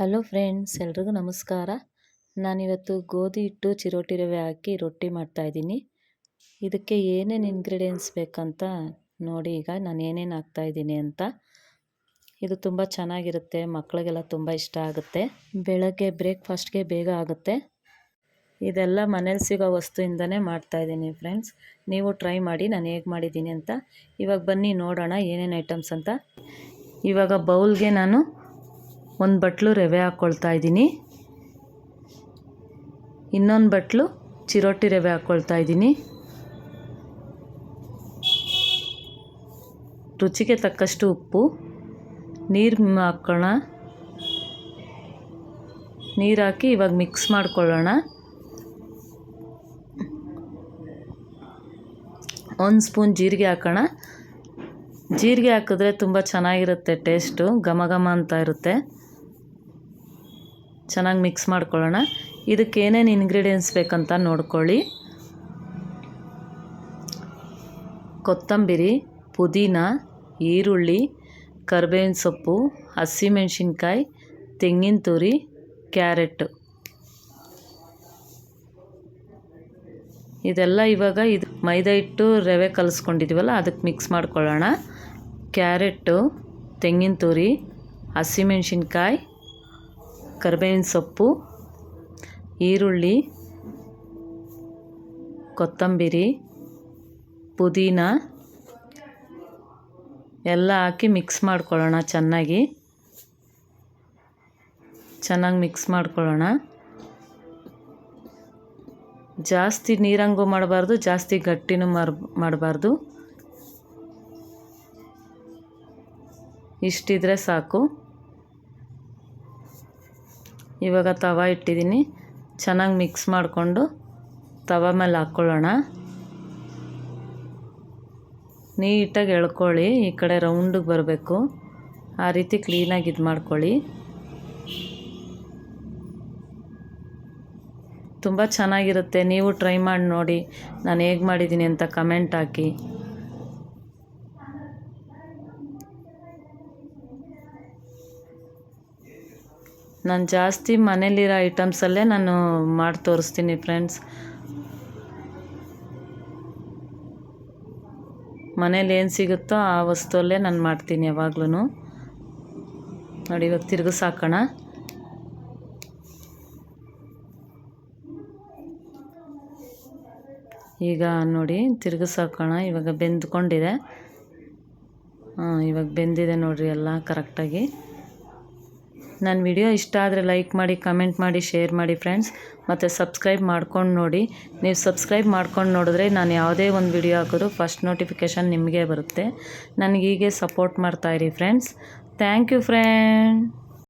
Hello friends, ಎಲ್ರಿಗೂ ನಮಸ್ಕಾರ. ನಾನಿವತ್ತು ಗೋಧಿ ಹಿಟ್ಟು ಚಿರೋಟಿ ರವೆ ಹಾಕಿ ರೊಟ್ಟಿ ಮಾಡ್ತಾಯಿದ್ದೀನಿ ಇದಕ್ಕೆ ಏನೇನು ಇಂಗ್ರೀಡಿಯೆಂಟ್ಸ್ ಬೇಕಂತ ನೋಡಿ ಈಗ ನಾನು ಏನೇನು ಹಾಕ್ತಾಯಿದ್ದೀನಿ ಅಂತ. ಇದು ತುಂಬ ಚೆನ್ನಾಗಿರುತ್ತೆ ಮಕ್ಕಳಿಗೆಲ್ಲ ತುಂಬ ಇಷ್ಟ ಆಗುತ್ತೆ. ಬೆಳಗ್ಗೆ ಬ್ರೇಕ್ಫಾಸ್ಟ್ಗೆ ಬೇಗ ಆಗುತ್ತೆ. ಇದೆಲ್ಲ ಮನೇಲಿ ಸಿಗೋ ವಸ್ತುಯಿಂದನೇ ಮಾಡ್ತಾಯಿದ್ದೀನಿ ಫ್ರೆಂಡ್ಸ್. ನೀವು ಟ್ರೈ ಮಾಡಿ, ನಾನು ಹೇಗೆ ಮಾಡಿದ್ದೀನಿ ಅಂತ. ಇವಾಗ ಬನ್ನಿ ನೋಡೋಣ ಏನೇನು ಐಟಮ್ಸ್ ಅಂತ. ಇವಾಗ ಬೌಲ್ಗೆ ನಾನು ಒಂದು ಬಟ್ಲು ರವೆ ಹಾಕ್ಕೊಳ್ತಾ ಇದ್ದೀನಿ. ಇನ್ನೊಂದು ಬಟ್ಲು ಚಿರೋಟಿ ರವೆ ಹಾಕ್ಕೊಳ್ತಾ ಇದ್ದೀನಿ. ರುಚಿಗೆ ತಕ್ಕಷ್ಟು ಉಪ್ಪು, ನೀರು ಹಾಕೋಣ. ನೀರು ಹಾಕಿ ಇವಾಗ ಮಿಕ್ಸ್ ಮಾಡ್ಕೊಳ್ಳೋಣ. ಒಂದು ಸ್ಪೂನ್ ಜೀರಿಗೆ ಹಾಕೋಣ. ಜೀರಿಗೆ ಹಾಕಿದ್ರೆ ತುಂಬ ಚೆನ್ನಾಗಿರುತ್ತೆ, ಟೇಸ್ಟು ಘಮ ಘಮ ಅಂತ ಇರುತ್ತೆ. ಚೆನ್ನಾಗಿ ಮಿಕ್ಸ್ ಮಾಡ್ಕೊಳ್ಳೋಣ. ಇದಕ್ಕೆ ಏನೇನು ಬೇಕಂತ ನೋಡ್ಕೊಳ್ಳಿ. ಕೊತ್ತಂಬರಿ, ಪುದೀನ, ಈರುಳ್ಳಿ, ಕರ್ಬೇವಿನ ಸೊಪ್ಪು, ಹಸಿಮೆಣ್ಸಿನ್ಕಾಯಿ, ತೆಂಗಿನ ತುರಿ, ಕ್ಯಾರೆಟ್. ಇದೆಲ್ಲ ಇವಾಗ ಇದು ಮೈದಾ ಹಿಟ್ಟು, ರವೆ ಕಲಿಸ್ಕೊಂಡಿದ್ದೀವಲ್ಲ ಅದಕ್ಕೆ ಮಿಕ್ಸ್ ಮಾಡ್ಕೊಳ್ಳೋಣ. ಕ್ಯಾರೆಟ್ಟು ತೆಂಗಿನ ತುರಿ, ಹಸಿಮೆಣ್ಸಿನ್ಕಾಯಿ ಕರಿಬೇವಿನ ಸೊಪ್ಪು, ಈರುಳ್ಳಿ, ಕೊತ್ತಂಬರಿ, ಪುದೀನ ಎಲ್ಲ ಹಾಕಿ ಮಿಕ್ಸ್ ಮಾಡ್ಕೊಳ್ಳೋಣ ಚೆನ್ನಾಗಿ. ಚೆನ್ನಾಗಿ ಮಿಕ್ಸ್ ಮಾಡ್ಕೊಳ್ಳೋಣ. ಜಾಸ್ತಿ ನೀರಂಗೂ ಮಾಡಬಾರ್ದು, ಜಾಸ್ತಿ ಗಟ್ಟಿನೂ ಮಾರ್, ಮಾಡಬಾರ್ದು. ಇಷ್ಟಿದ್ರೆ ಸಾಕು. ಇವಾಗ ತವ ಇಟ್ಟಿದ್ದೀನಿ. ಚೆನ್ನಾಗಿ ಮಿಕ್ಸ್ ಮಾಡಿಕೊಂಡು ತವ ಮೇಲೆ ಹಾಕ್ಕೊಳ್ಳೋಣ. ನೀಟಾಗಿ ಎಳ್ಕೊಳ್ಳಿ. ಈ ಕಡೆ ರೌಂಡಿಗೆ ಬರಬೇಕು. ಆ ರೀತಿ ಕ್ಲೀನಾಗಿ ಇದು ಮಾಡ್ಕೊಳ್ಳಿ. ತುಂಬ ಚೆನ್ನಾಗಿರುತ್ತೆ. ನೀವು ಟ್ರೈ ಮಾಡಿ ನೋಡಿ. ನಾನು ಹೇಗೆ ಮಾಡಿದ್ದೀನಿ ಅಂತ ಕಮೆಂಟ್ ಹಾಕಿ. ನಾನು ಜಾಸ್ತಿ ಮನೇಲಿರೋ ಐಟಮ್ಸಲ್ಲೇ ನಾನು ಮಾಡಿ ತೋರಿಸ್ತೀನಿ ಫ್ರೆಂಡ್ಸ್ ಮನೇಲಿ ಏನು ಸಿಗುತ್ತೋ ಆ ವಸ್ತುವಲ್ಲೇ ನಾನು ಮಾಡ್ತೀನಿ ಯಾವಾಗ್ಲೂ ನೋಡಿ, ಇವಾಗ ತಿರುಗಿಸಾಕೋಣ ಈಗ ನೋಡಿ ತಿರುಗಿಸಾಕೋಣ ಇವಾಗ ಬೆಂದ್ಕೊಂಡಿದೆ. ಹಾಂ, ಇವಾಗ ಬೆಂದಿದೆ ನೋಡಿರಿ ಎಲ್ಲ ಕರೆಕ್ಟಾಗಿ ನನ್ನ ವಿಡಿಯೋ ಇಷ್ಟ ಆದರೆ ಲೈಕ್ ಮಾಡಿ, ಕಮೆಂಟ್ ಮಾಡಿ, ಶೇರ್ ಮಾಡಿ ಫ್ರೆಂಡ್ಸ್. ಮತ್ತು ಸಬ್ಸ್ಕ್ರೈಬ್ ಮಾಡ್ಕೊಂಡು ನೋಡಿ. ನೀವು ಸಬ್ಸ್ಕ್ರೈಬ್ ಮಾಡ್ಕೊಂಡು ನೋಡಿದ್ರೆ ನಾನು ಯಾವುದೇ ಒಂದು ವಿಡಿಯೋ ಹಾಕಿದ್ರು ಫಸ್ಟ್ ನೋಟಿಫಿಕೇಷನ್ ನಿಮಗೆ ಬರುತ್ತೆ. ನನಗೆ ಹೀಗೆ ಸಪೋರ್ಟ್ ಮಾಡ್ತಾಯಿರಿ ಫ್ರೆಂಡ್ಸ್. Thank you friend.